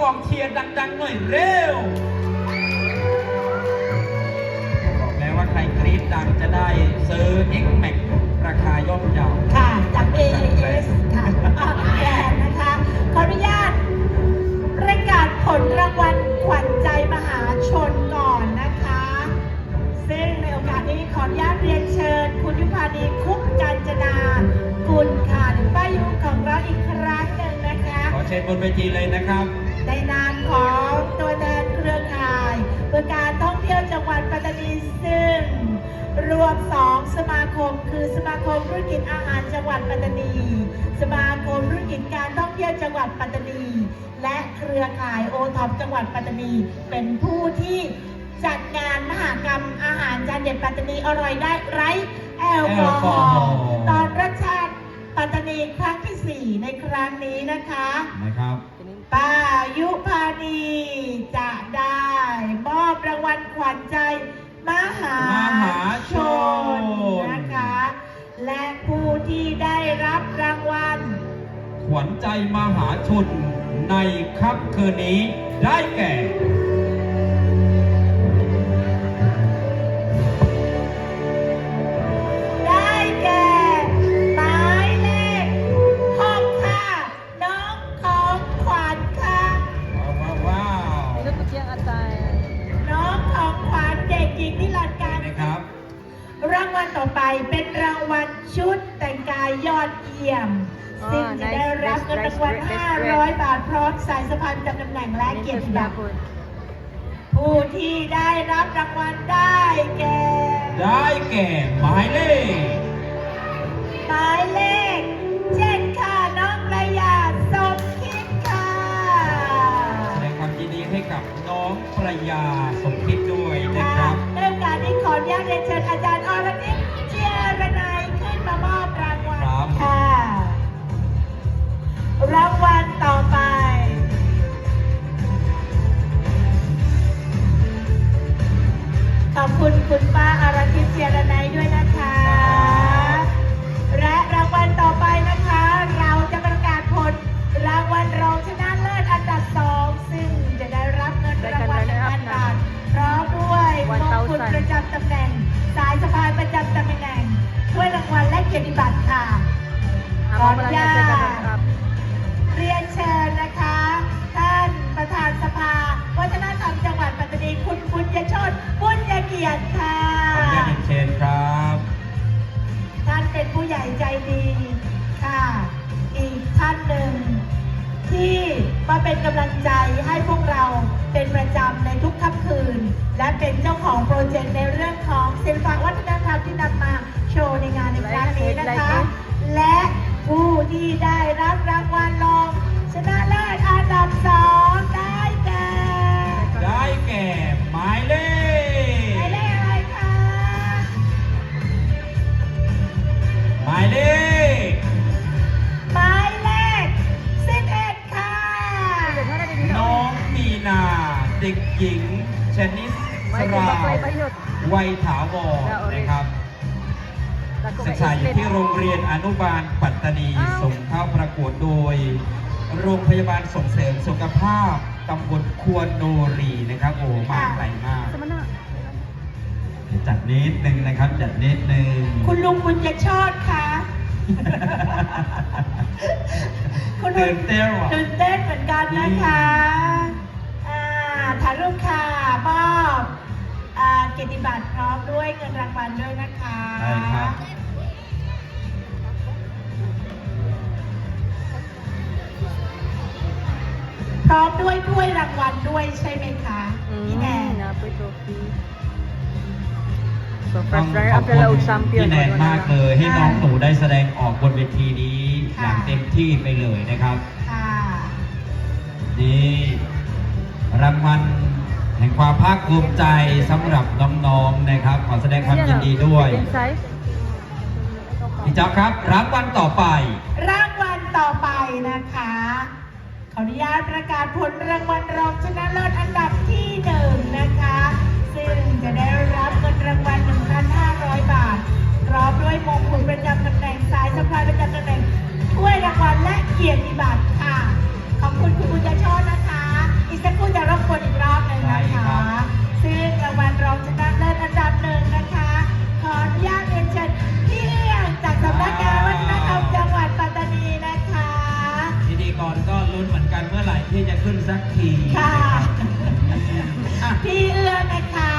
กองเชียร์ดังๆหน่อยเร็วบอกแล้วว่าใครกรี๊ดดังจะได้ซื้อ X Max ราคาย่อมเยาค่ะจาก AIS ค่ะออกแกนนะคะ ขออนุญาตประกาศผลรางวัลขวัญใจมหาชนก่อนนะคะ ซึ่งในโอกาสนี้ขออนุญาตเรียนเชิญ คุณยุพานีคุปกาญจนากุลค่ะหรือป้ายุของเราอีกครั้งหนึ่งนะคะ ขอเชิญบนเวทีเลยนะครับ ในนามของตัวแทนเครือข่ายเพื่อการท่องเที่ยวจังหวัดปัตตานีซึ่ง รวม 2 สมาคม คือสมาคมธุรกิจอาหารจังหวัดปัตตานี สมาคมธุรกิจการท่องเที่ยวจังหวัดปัตตานี และเครือข่ายโอท็อปจังหวัดปัตตานี เป็นผู้ที่จัดงานมหากรรมอาหารจานเด็ดปัตตานีอร่อยได้ไร้แอลกอฮอล์ตอนรสชาติ ปัตตานีครั้งที่ 4 ในครั้งนี้นะคะ นะครับป้ายุพานีจะได้มอบรางวัลขวัญใจมหามหาชนขวัญใจมหาชนในค่ำคืนนี้ได้แก่ กายยอดเยี่ยมอ๋อซึ่งจะได้รับเงินรางวัล nice dress, nice 500 บาทพร้อมสายสะพานจำตำแหน่งและเกียรติ Mintos บัตร dapon. ผู้ที่ได้รับรางวัลได้แก่ ได้แก่หมายเลขหมายเลข และเป็นเจ้าของโปรเจกต์ในเรื่องของศิลปะวัฒนธรรมที่นำมาโชว์ในงานในครั้งนี้นะคะ และผู้ที่ได้รับรางวัลรอง ถาวรนะครับ Dako ศึก kay ษาอยู่ Islet. ที่โรงเรียนอนุบาลปัตตานีอ้าวส่งเข้าประกวดโดย โรงพยาบาลส่งเสริมสุขภาพตำบลควรโนรีนะครับโอ้มาไกลมาก Sama na. จัดนิดนึงนะครับ จัดนิดนึงคุณลุงบุญยโชตค่ะคุณลุตื่งนเต้นว่ะตื่นเต้นเหมือนกันนะคะ อ่าถ่ายรูปค่ะมอบอ่า เกียรติบัตรพร้อมด้วยเงินรางวัลด้วยนะคะได้ครับพร้อมด้วยถ้วยรางวัลด้วยใช่ไหมคะพี่แนน Mm, napoy trophy. So ต้อง first ข runner อบ up คุณ na laog champion. พี่แนน Wala มาก na. เลยให้น้องหนูได้แสดงออกบนเวทีนี้อค่ะ ย่างเต็มที่ไปเลยนะครับ ค่ะ นี่รางวัล แห่งความภาคภูมิใจสำหรับน้องๆนะครับ ขอแสดงความยินดีด้วย Inside? พี่จ๊อบครับรางวัลต่อไป รางวัลต่อไปนะคะ ขออนุญาตประกาศผลรางวัลรองชนะเลิศอันดับที่หนึ่งนะคะ ซึ่งจะได้รับเงินรางวัล 1,500 บาท พร้อมด้วยมงกุฎประจำตำแหน่งสายสะพายประจำตำแหน่งถ้วยรางวัลและเกียรติบัตรค่ะขอบคุณคุณบุญยโชตนะคะ ขึ้นสักทีค่ะ อะพี่เอื้องนะคะ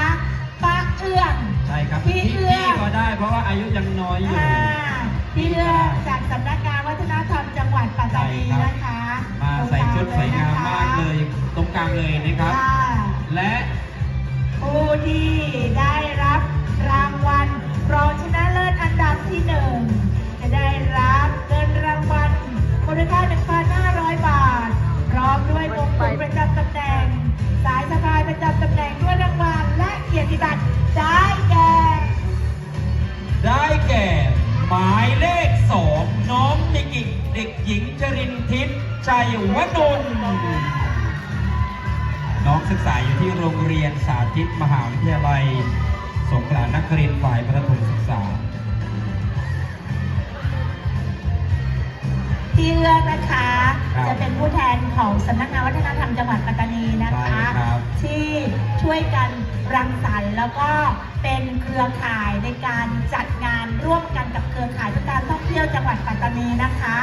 ป้าเอื้องใช่ครับพี่พี่เอื้อพี่ก็ได้เพราะว่าอายุยังน้อยอยู่ อ่าพี่เอื้องจากสำนักงานวัฒนธรรมจังหวัดปัตตานีใช่ครับนะคะมาใส่ชุดสวยงามมากเลยตรงกลางเลยนะครับ ค่ะและผู้ที่ได้รับรางวัลรองชนะเลิศอันดับที่หนึ่งจะได้รับเงินรางวัลมูลค่า1,500 บา ทพร้อมด้วยมงกุฎประจำตำแหน่ง สายสะพายประจำตำแหน่งด้วยรางวัลและเกียรติบัตรได้แก่ ได้แก่ หมายเลขสองน้องนิกิเด็กหญิงจรินทิพย์ชัยวนนน้องศึกษาอยู่ที่โรงเรียนสาธิตมหาวิทยาลัย สงขลานครินทร์ฝ่ายประถมศึกษา ที่เลือกนะคะ ครับจะเป็นผู้แทนของสำนักงานวัฒนธรรมจังหวัดปัตตานีนะใช่คะครับ ที่ช่วยกันรังสรรค์แล้วก็เป็นเครือข่ายในการจัดงานร่วมกันกับเครือข่ายเพื่อการท่องเที่ยวจังหวัดปัตตานีนะคะ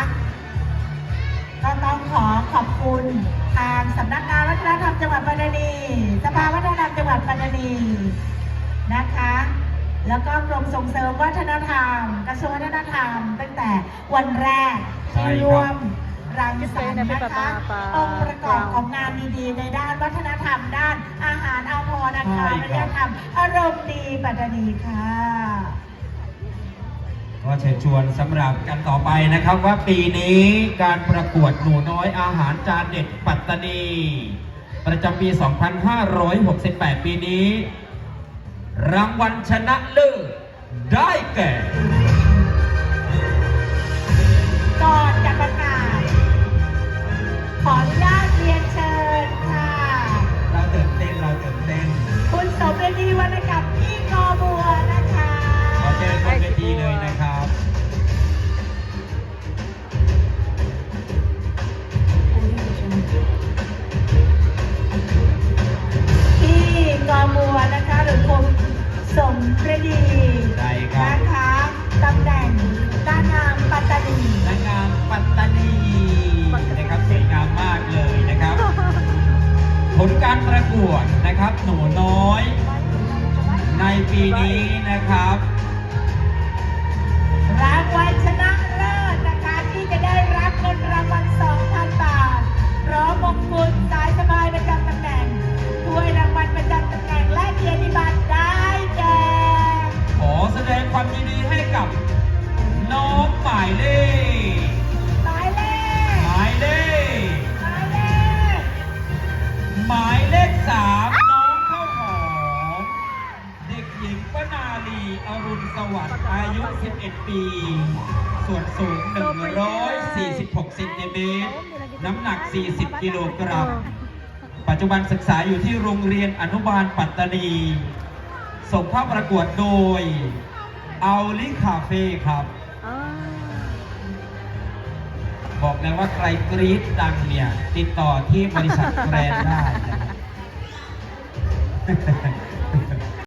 ก็ต้องขอขอบคุณทางสำนักงานวัฒนธรรมจังหวัดปัตตานีสภาวัฒนธรรมจังหวัดปัตตานีนะคะ แล้วก็กรมส่งเสริมวัฒนธรรม กระทรวงวัฒนธรรม ตั้งแต่วันแรกใช่ที่ครับร่วมรังสรรค์นะคะองค์ประกอบของงานดีๆ ในด้านวัฒนธรรม ด้านอาหารอาภรณ์อาคารอารยธรรมอารมณ์ดีปัตตานีค่ะ ก็เชิญชวนสำหรับกันต่อไปนะครับว่าปีนี้การประกวดหนูน้อยอาหารจานเด็ดปัตตานี ประจำปี 2568 ปีนี้ รางวัลชนะเลิศได้แก่ ลการประกวดนะครับ หนูน้อย ในปีนี้นะครับ รางวัลชนะเลิศนะคะที่จะได้รับเงินรางวัล2,000 บาทพร้อมมงกุฎ ปีส่วนสูง 146เซนติเมตร น้ำหนัก 40 กิโลกรัม ปัจจุบันศึกษาอยู่ที่โรงเรียนอนุบาลปัตตานี ส่งเข้าประกวดโดย เอาลิคาเฟ่ครับอ่าบอกเลยว่าใครกรี๊ดดังเนี่ย ติดต่อที่บริษัทแบรนด์ได้นะครับ